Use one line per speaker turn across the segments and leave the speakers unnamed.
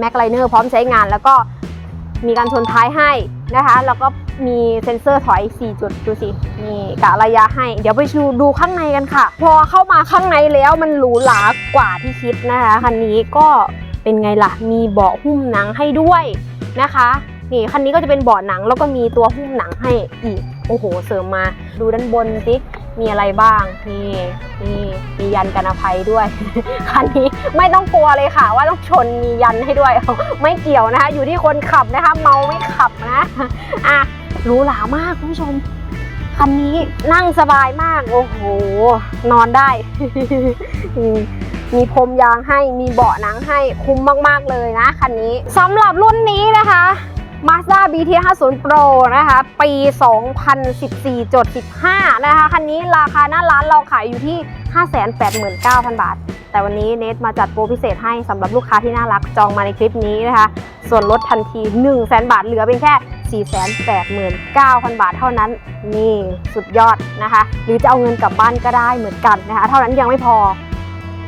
แม็กไลเนอร์พร้อมใช้งานแล้วก็มีการชนท้ายให้นะคะ แล้วก็มีเซ็นเซอร์ถอย 4 จุดดูสินี่กะระยะให้ เดี๋ยวไปดูดูข้างในกันค่ะ พอเข้ามาข้างในแล้วมันหรูหรากว่าที่คิดนะคะคันนี้ก็เป็นไงล่ะ มีเบาะหุ้มหนังให้ด้วยนะคะ นี่คันนี้ก็จะเป็นเบาะหนังแล้วก็มีตัวหุ้มหนังให้อีก โอ้โห เสริมมา ดูด้านบนสิ มีอะไรบ้างนี่นี่มียันกันอภัยด้วย คันนี้ไม่ต้องกลัวเลยค่ะ ว่าต้องชนมียันให้ด้วย ไม่เกี่ยวนะคะ อยู่ที่คนขับนะคะ เมาไม่ขับนะอะหรูหรามากคุณผู้ชมคันนี้นั่งสบายมาก โอ้โห นอนได้มมีพรมยางให้มีเบาะหนังให้คุ้มมาก ๆ เลยนะคันนี้สำหรับรุ่นนี้นะคะ Mazda BT 50 Pro นะคะ ปี 2014.15 นะคะ คันนี้ราคาหน้าร้านเราขายอยู่ที่ 589,000 บาท แต่วันนี้เนทมาจัดโปรพิเศษให้สำหรับลูกค้าที่น่ารักจองมาในคลิปนี้นะคะ ส่วนลดทันที 100,000 บาทเหลือเพียงแค่ 489,000 บาทเท่านั้น นี่สุดยอดนะคะ หรือจะเอาเงินกลับบ้านก็ได้เหมือนกันนะคะ เท่านั้นยังไม่พอ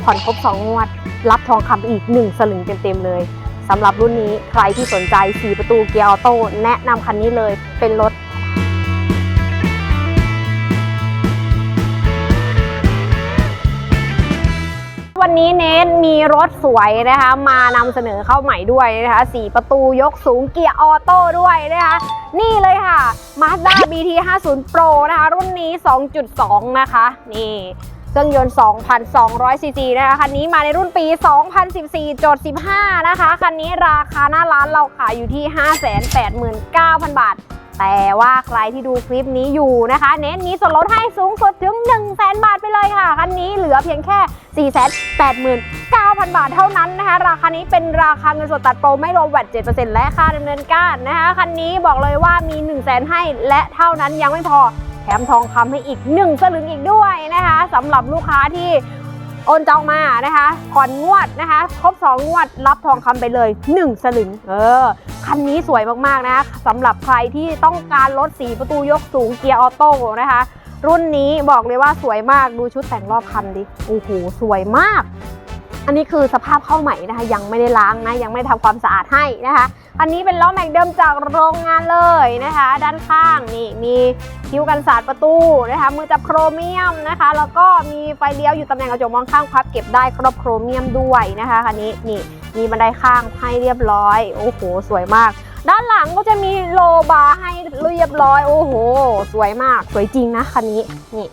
ผ่อนครบ 2 งวด รับทองคำอีก 1 สลึงเต็มๆเลย สำหรับรุ่นนี้ใครที่สนใจ 4 ประตูเกียร์ออโต้แนะนำคันนี้เลยเป็นรถวันนี้เน้นมีรถสวยนะคะมานำเสนอเข้าใหม่ด้วยนะคะ4ประตูยกสูงเกียร์ออโต้ด้วยนะคะนี่เลยค่ะ Mazda BT 50 Pro นะคะรุ่นนี้ 2.2 นะคะ นี่ เครื่องยนต์ 2,200 ซีซีนะคะ คันนี้มาในรุ่นปี 2014.15 นะคะ คันนี้ราคาหน้าร้านเราขายอยู่ที่ 589,000 บาท แต่ว่าใครที่ดูคลิปนี้อยู่นะคะ เน้นมีส่วนลดให้สูงสุดถึง 100,000 บาทไปเลยค่ะ คันนี้เหลือเพียงแค่ 489,000 บาทเท่านั้นนะคะ ราคานี้เป็นราคาเงินสดตัดโปรไม่รวมแวด7%และค่าดำเนินการนะคะ คันนี้บอกเลยว่ามี 1 0 0 0 0แสนให้และเท่านั้นยังไม่พอ ถมทองคำให้อีก 1 สลึงอีกด้วยนะคะสำหรับลูกค้าที่โอนจองมานะคะผ่อนงวดนะคะ ครบ 2 งวดรับทองคำไปเลย 1 สลึง เออ คันนี้สวยมากๆนะะสำหรับใครที่ต้องการรถสีประตูยกสูงเกียร์ออโต้นะคะ รุ่นนี้บอกเลยว่าสวยมากดูชุดแต่งรอบคันดิ โอ้โห สวยมาก อันนี้คือสภาพเข้าใหม่นะคะ ยังไม่ได้ล้างนะ ยังไม่ได้ทำความสะอาดให้นะคะ อันนี้เป็นล้อแม็กเดิมจากโรงงานเลยนะคะ ด้านข้างนี่มีคิ้วกันสาดประตูนะคะ มือจับโครเมียมนะคะ แล้วก็มีไฟเลี้ยวอยู่ตำแหน่งกระจกมองข้างพับเก็บได้ครอบโครเมียมด้วยนะคะคันนี้นี่มีบันไดข้างให้เรียบร้อยโอ้โหสวยมากด้านหลังก็จะมีโลบาร์ให้เรียบร้อย โอ้โห สวยมาก สวยจริงนะคันนี้ นี่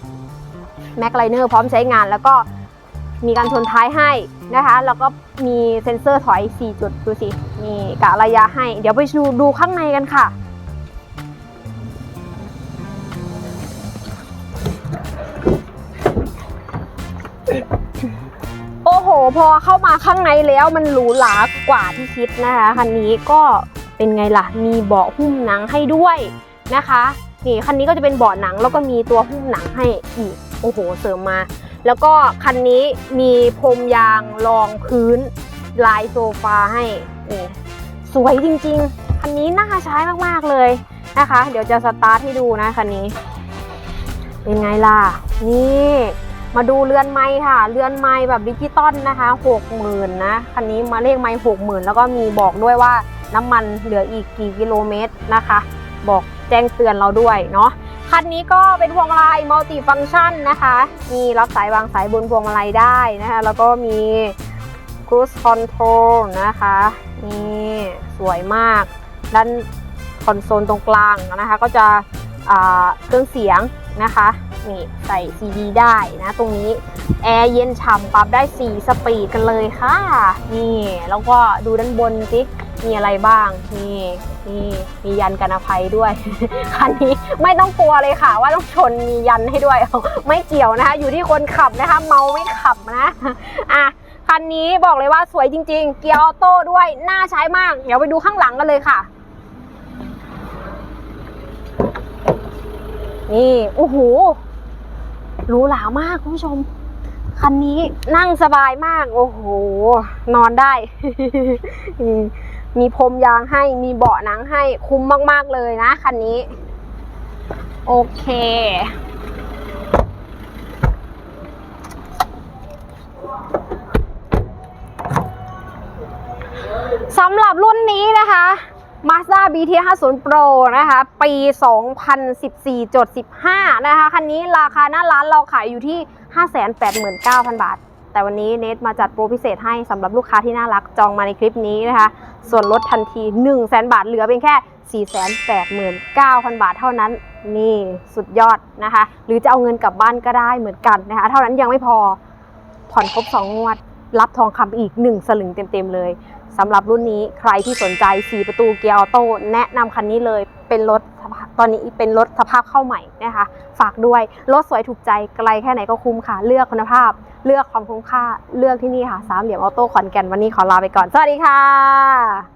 แม็กไลเนอร์พร้อมใช้งานแล้วก็ มีการชนท้ายให้นะคะ แล้วก็มีเซ็นเซอร์ถอย 4 จุดดูสินี่กะระยะให้ เดี๋ยวไปดูดูข้างในกันค่ะ โอ้โห พอเข้ามาข้างในแล้วมันหรูหรากว่าที่คิดนะคะคันนี้ก็เป็นไงล่ะ มีเบาะหุ้มหนังให้ด้วยนะคะ นี่คันนี้ก็จะเป็นเบาะหนังแล้วก็มีตัวหุ้มหนังให้อีก โอ้โหเสริมมา แล้วก็คันนี้มีพรมยางรองพื้นลายโซฟาให้นี่สวยจริงๆ คันนี้น่าใช้มากๆเลยนะคะ เดี๋ยวจะสตาร์ทให้ดูนะคันนี้ เป็นไงล่ะ นี่มาดูเรือนไม้ค่ะ เรือนไม้แบบดิจิตอลนะคะ60,000นนะ คันนี้มาเลขไม้60,000แล้วก็มีบอกด้วยว่าน้ำมันเหลืออีกกี่กิโลเมตรนะคะ บอกแจ้งเตือนเราด้วยเนาะ คันนี้ก็เป็นพวงมาลัยมัลติฟัง c t ชันนะคะ มีรับสายวางสายบนพวงมาลัยได้นะคะ แล้วก็มี cruise control นะคะ นี่สวยมาก ด้านคอนโซลตรงกลางนะคะ ก็จะเครื่องเสียงนะคะนี่ใส่ CD ได้นะ ตรงนี้ แอร์เย็นฉ่ำปรับได้ 4 สปีดกันเลยค่ะ นี่ แล้วก็ดูด้านบนสิมีอะไรบ้าง นี่ นี่มียันกันอภัยด้วย คันนี้ไม่ต้องกลัวเลยค่ะ ว่าต้องชนมียันให้ด้วย ไม่เกี่ยวนะคะ อยู่ที่คนขับนะคะ เมาไม่ขับนะอะคันนี้บอกเลยว่าสวยจริง ๆ เกียร์ออโต้ด้วยน่าใช้มาก เดี๋ยวไปดูข้างหลังกันเลยค่ะ นี่โอ้โหหรูหรามากคุณผู้ชม คันนี้นั่งสบายมาก โอ้โห นอนได้ มีพรมยางให้มีเบาะหนังให้คุ้มมาก ๆ เลยนะคันนี้ โอเค สำหรับรุ่นนี้นะคะ Mazda BT 50 Pro นะคะ ปี 2014.15 นะคะ คันนี้ราคาหน้าร้านเราขายอยู่ที่ 589,000 บาท แต่วันนี้เนทมาจัดโปรพิเศษให้สำหรับลูกค้าที่น่ารักจองมาในคลิปนี้นะคะ ส่วนลดทันที100,000บาทเหลือเป็นแค่ 489,000 บาทเท่านั้น นี่สุดยอดนะคะ หรือจะเอาเงินกลับบ้านก็ได้เหมือนกันนะคะ เท่านั้นยังไม่พอผ่อนครบ 2 งวด รับทองคำอีก 1 สลึงเต็มๆเลยสำหรับรุ่นนี้ใครที่สนใจ 4 ประตูเกียร์ออโต้แนะนำคันนี้เลยเป็นรถตอนนี้เป็นรถสภาพเข้าใหม่นะคะ ฝากด้วยรถสวยถูกใจไกลแค่ไหนก็คุ้มค่ะเลือกคุณภาพ เลือกความคุ้มค่าเลือกที่นี่ค่ะสามเหลี่ยมออโต้ขอนแก่นวันนี้ขอลาไปก่อน สวัสดีค่ะ